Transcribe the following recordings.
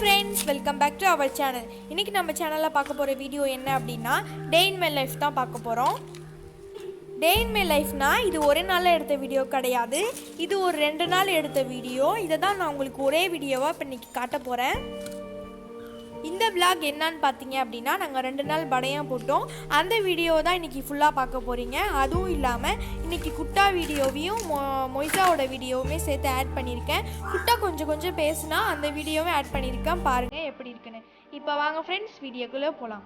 Friends welcome back to our channel இன்றைக்கி நம்ம சேனலில் பார்க்க போகிற வீடியோ என்ன அப்படின்னா டே இன் மை லைஃப் தான் பார்க்க போகிறோம் டே இன் மை லைஃப்னா இது ஒரே நாளில் எடுத்த வீடியோ கிடையாது. இது ஒரு ரெண்டு நாள் எடுத்த வீடியோ இதை தான் நான் உங்களுக்கு ஒரே வீடியோவாக இப்போ இன்றைக்கி காட்ட போகிறேன் இந்த vlog என்னன்னு பார்த்தீங்க அப்படின்னா நாங்கள் ரெண்டு நாள் படையாக போட்டோம். அந்த வீடியோ தான் இன்றைக்கி ஃபுல்லாக பார்க்க போகிறீங்க அதுவும் இல்லாமல் இன்னைக்கு குட்டா வீடியோவையும் மொ மொய்சாவோட வீடியோவுமே சேர்த்து ஆட் பண்ணியிருக்கேன். குட்டா கொஞ்சம் கொஞ்சம் பேசுனா அந்த வீடியோவும் ஆட் பண்ணியிருக்கேன். பாருங்கள் எப்படி இருக்குன்னு. இப்போ வாங்க ஃப்ரெண்ட்ஸ் வீடியோக்குள்ளே போகலாம்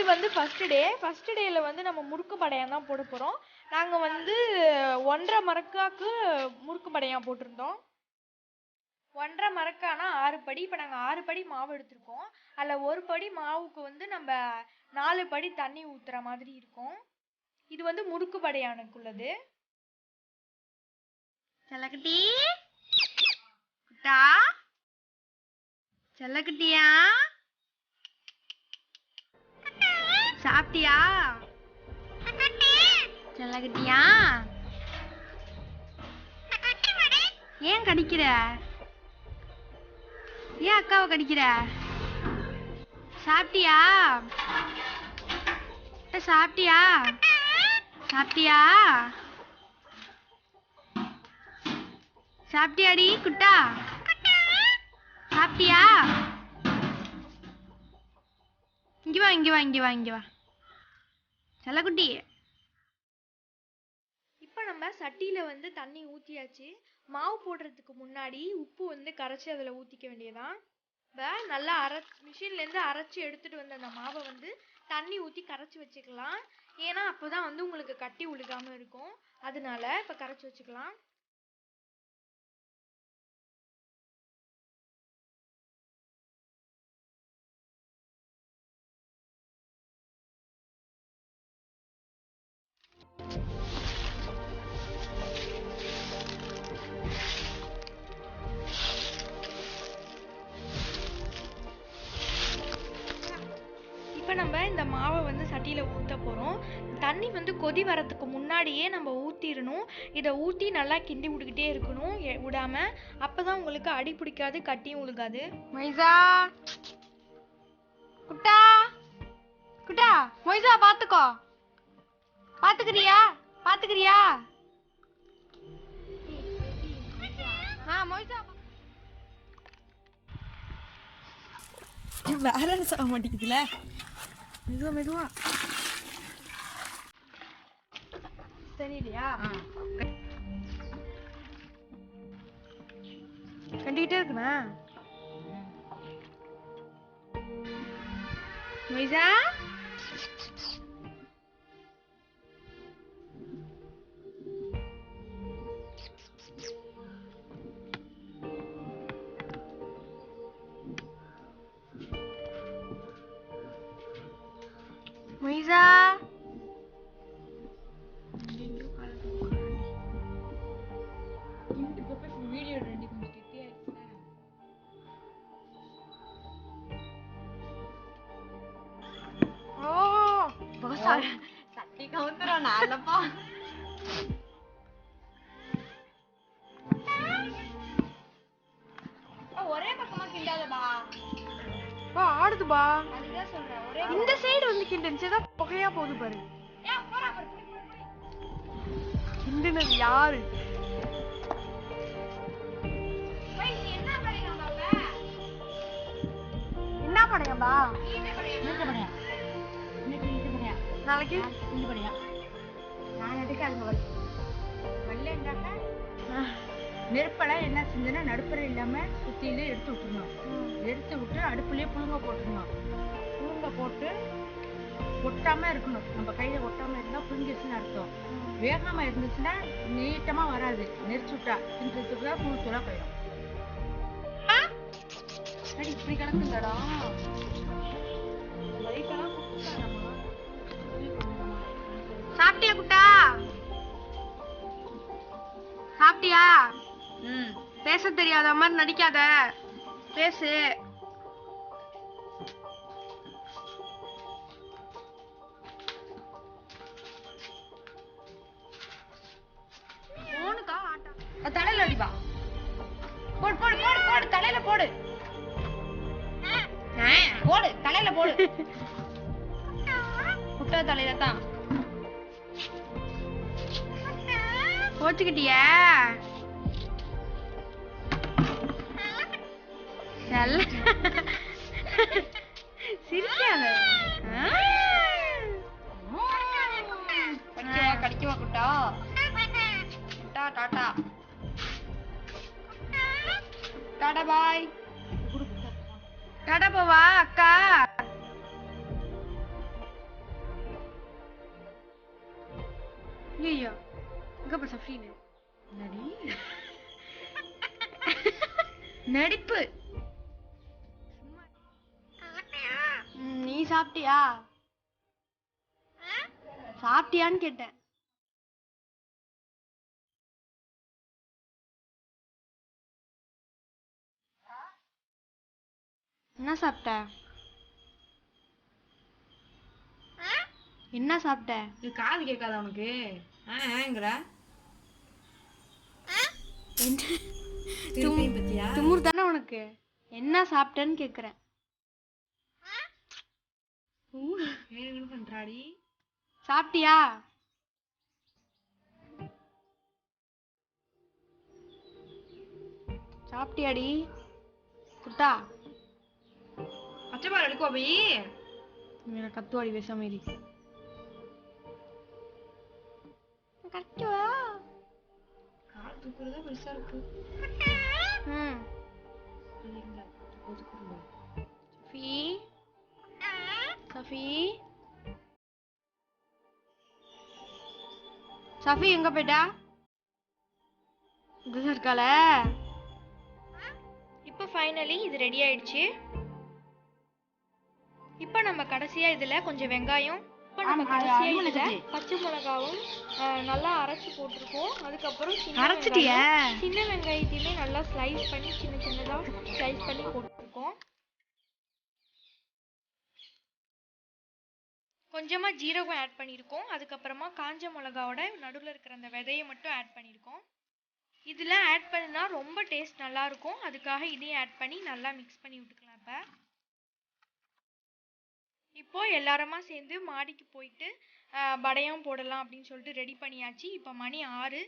இது வந்து ஃபர்ஸ்ட் டே ஃபர்ஸ்ட் டேயில் வந்து நம்ம முறுக்கு படையம் தான் போட போகிறோம் நாங்கள் வந்து ஒன்றரை மரக்காக்கு முறுக்கு படையம் போட்டிருந்தோம். ஒன்றரை மரக்கானா ஆறு படி. இப்போ நாங்கள் ஆறு படி மாவு எடுத்திருக்கோம். அதில் ஒரு படி மாவுக்கு வந்து நம்ம நாலு படி தண்ணி ஊற்றுற மாதிரி இருக்கும். இது வந்து முறுக்கு படையானுக்குள்ளது செல்லக்குட்டி. குட்டா. செல்லக்குட்டியா? சாப்பிட்டியா கட்டியா ஏன் கடிக்கிற? ஏன் அக்காவை கடிக்கிற? சாப்பிட்டியா? சாப்பிட்டியா? சாப்பிட்டியா? சாப்பிட்டியாடி குட்டா? சாப்பிட்டியா? இங்க வா இங்கே வா இங்கே வா இங்க வா. செல்லக்குட்டி. இப்போ நம்ம சட்டியில் வந்து தண்ணி ஊற்றியாச்சு மாவு போடுறதுக்கு முன்னாடி உப்பு வந்து கரைச்சி அதில் ஊற்றிக்க வேண்டியதான் இப்போ நல்லா அரை மிஷின்லேருந்து அரைச்சி எடுத்துகிட்டு வந்த அந்த மாவை வந்து தண்ணி ஊற்றி கரைச்சி வச்சுக்கலாம். ஏன்னா அப்போ தான் வந்து உங்களுக்கு கட்டி உழுகாமல் இருக்கும். அதனால இப்போ கரைச்சி வச்சுக்கலாம். நம்ம இந்த மாவை வந்து சட்டியில் ஊற்ற போகிறோம் தண்ணி வந்து கொதி வரதுக்கு முன்னாடியே நம்ம ஊற்றிடணும் இதை ஊற்றி நல்லா கிண்டி விட்டுக்கிட்டே இருக்கணும். எ- விடாம அப்போ தான் உங்களுக்கு அடி பிடிக்காது கட்டியும் உழுகாது. மைசா குட்டா! குட்டா! மொய்சா பார்த்துக்கோ பார்த்துக்கிறியா பார்த்துக்கிறியா ஆ மொய்சா வேற சாக மாட்டேங்குதுல? மெதுவா மெதுவா. தெரியலையா? கண்டிக்கிட்டே இருக்குண்ணா. மைசா? ஒரே பக்கமா கிண்டாதபா பா ஆடுதுபா அதுதான் சொல்றேன் ஒரே இந்த சைடு வந்து கிண்டுச்சு தான் புகையா போகுது பாரு. கிண்டுனது யாரு? என்ன படையம்பா நாளைக்கு? நெருப்பெல்லாம் என்ன செஞ்சோன்னா நடுப்புற இல்லாம சுத்தியில எடுத்து விட்டுருணும் எடுத்து விட்டு அடுப்புலயே புழுங்க போட்டுருணும் புழுங்க போட்டு ஒட்டாம இருக்கணும். நம்ம கையில ஒட்டாம இருந்தா புழுங்கிடுச்சுன்னு அர்த்தம். வேகாம இருந்துச்சுன்னா நீட்டமா வராது. நெரிச்சு விட்டா. தின்றதுக்கு தான் போயிடும். இப்படி கிடக்குங்கடா சாப்பிட்டியா குட்டா? சாப்பிட்டியா? ம். பேச தெரியாத மாதிரி நடிக்காத. பேசு. தலையில அடிப்பா. போடு போடு போடு போடு தலையில போடு. போடு தலையில போடு. குட்ட தலையில தான். கோச்சுக்கிட்டியா நல்ல சிரிக்காத. கடிக்கவா குட்டா? குட்டா டாட்டா. Tata bye. டாடா போவா அக்கா. ஐயோ எங்க போய் சஃப்ரீனு நடி நடிப்பு. நீ சாப்பிட்டியா? சாப்பிட்டியான்னு கேட்டேன். என்ன சாப்பிட்ட? என்ன சாப்பிட்ட? இது காது கேட்காத உனக்கு. ஆங்கிற துமுர் தானே உனக்கு? என்ன சாப்பிட்டேன்னு கேக்குறேன். என்ன பண்றாடி? சாப்பிட்டியா? சாப்பிட்டியாடி? குட்டா பச்சை பால் எடுக்கோ போய்? கத்துவாடி பேசாம இரு கால் பெருசா இருக்கு. ம். இல்லைங்களா ஒதுக்குறோம் சஃபி? சஃபி? சஃபி எங்க போயிட்டா? இங்கதான் இருக்காள இப்போ ஃபைனலி இது ரெடி ஆயிடுச்சு. இப்போ நம்ம கடைசியா இதுல கொஞ்சம் வெங்காயம் பச்சை மிளகாவும் நல்லா அரைச்சு போட்டிருக்கோம். அதுக்கப்புறம் சின்ன அரைச்சிட்டியா? சின்ன வெங்காயத்தையுமே நல்லா ஸ்லைஸ் பண்ணி சின்ன சின்னதா ஸ்லைஸ் பண்ணி போட்டிருக்கோம். கொஞ்சமா ஜீரகம் ஆட் பண்ணியிருக்கோம். அதுக்கப்புறமா காஞ்ச மிளகாவோட நடுவில் இருக்கிற அந்த விதையை மட்டும் ஆட் பண்ணியிருக்கோம். இதில் ஆட் பண்ணினா ரொம்ப டேஸ்ட் நல்லா இருக்கும். அதுக்காக இதையும் ஆட் பண்ணி நல்லா மிக்ஸ் பண்ணி விட்டுக்கலாம் இப்போ. இப்போ எல்லாருமா சேர்ந்து மாடிக்கு போயிட்டு படையம் போடலாம் அப்படின்னு சொல்லிட்டு ரெடி பண்ணியாச்சு. இப்போ மணி ஆறு.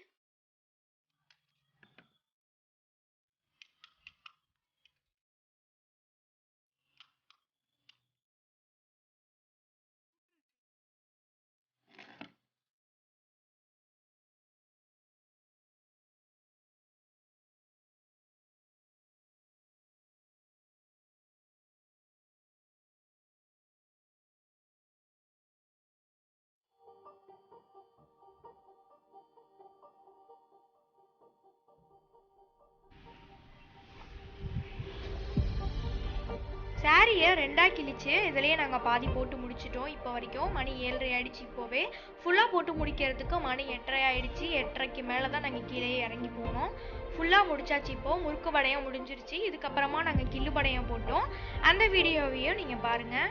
சாரியை ரெண்டாக கிழிச்சு இதிலேயே நாங்கள் பாதி போட்டு முடிச்சிட்டோம். இப்போ வரைக்கும் மணி ஏழரை ஆயிடுச்சு இப்போவே. ஃபுல்லாக போட்டு முடிக்கிறதுக்கு மணி எட்டரை ஆயிடுச்சு. எட்டரைக்கு மேலே தான் நாங்கள் கீழே இறங்கி போனோம். ஃபுல்லாக முடிச்சாச்சு இப்போது முறுக்கு வடையம் முடிஞ்சிருச்சு. இதுக்கப்புறமா நாங்கள் கில்லு வடையம் போட்டோம். அந்த வீடியோவையும் நீங்கள் பாருங்கள்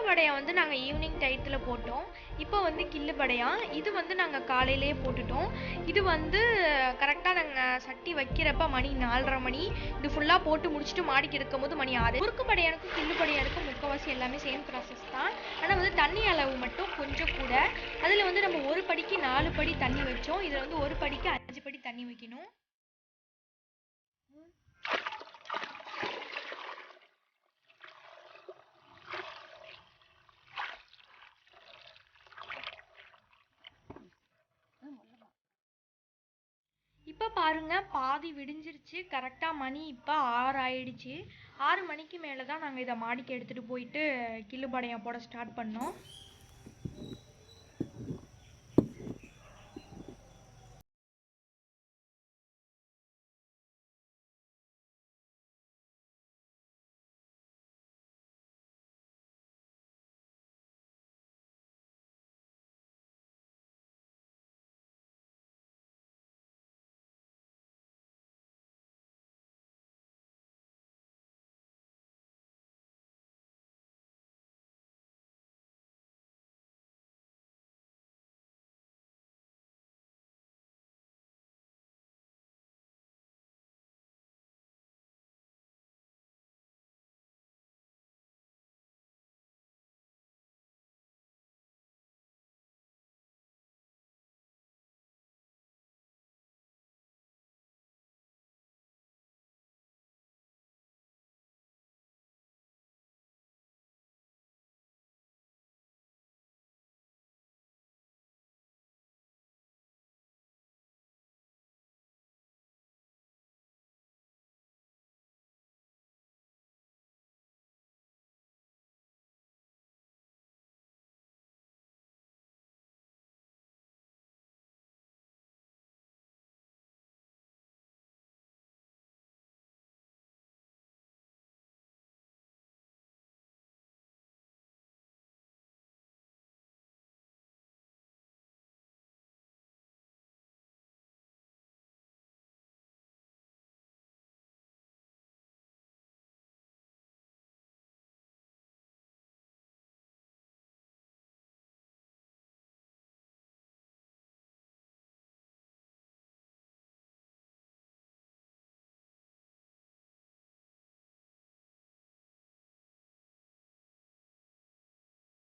முறுக்கு வடையம் வந்து நாங்கள் ஈவினிங் டயத்தில் போட்டோம். இப்போ வந்து கில்லு வடையா? இது வந்து நாங்கள் காலையிலேயே போட்டுட்டோம். இது வந்து கரெக்டாக நாங்கள் சட்டி வைக்கிறப்ப மணி நாலரை மணி. இது ஃபுல்லாக போட்டு முடிச்சுட்டு மாடிக்கு இருக்கும்போது மணி ஆறு. முறுக்கு படையானுக்கும் கில்லு படையானுக்கும் முக்கவாசி எல்லாமே சேம் ப்ராசஸ் தான். ஆனால் வந்து தண்ணி அளவு மட்டும் கொஞ்சம் கூட. அதில் வந்து நம்ம ஒரு படிக்கு நாலு படி தண்ணி வச்சோம். இதில் வந்து ஒரு படிக்கு அஞ்சு படி தண்ணி வைக்கணும். இப்போ பாருங்க பாதி விடிஞ்சிருச்சு. கரெக்டாக மணி இப்போ ஆறு ஆயிடுச்சு ஆறு மணிக்கு மேலே தான் நாங்கள் இதை மாடிக்கு எடுத்துகிட்டு போயிட்டு கில்லுபாளையம் போட ஸ்டார்ட் பண்ணோம்.